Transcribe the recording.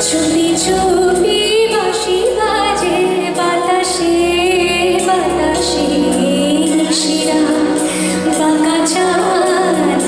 ছবি ছবি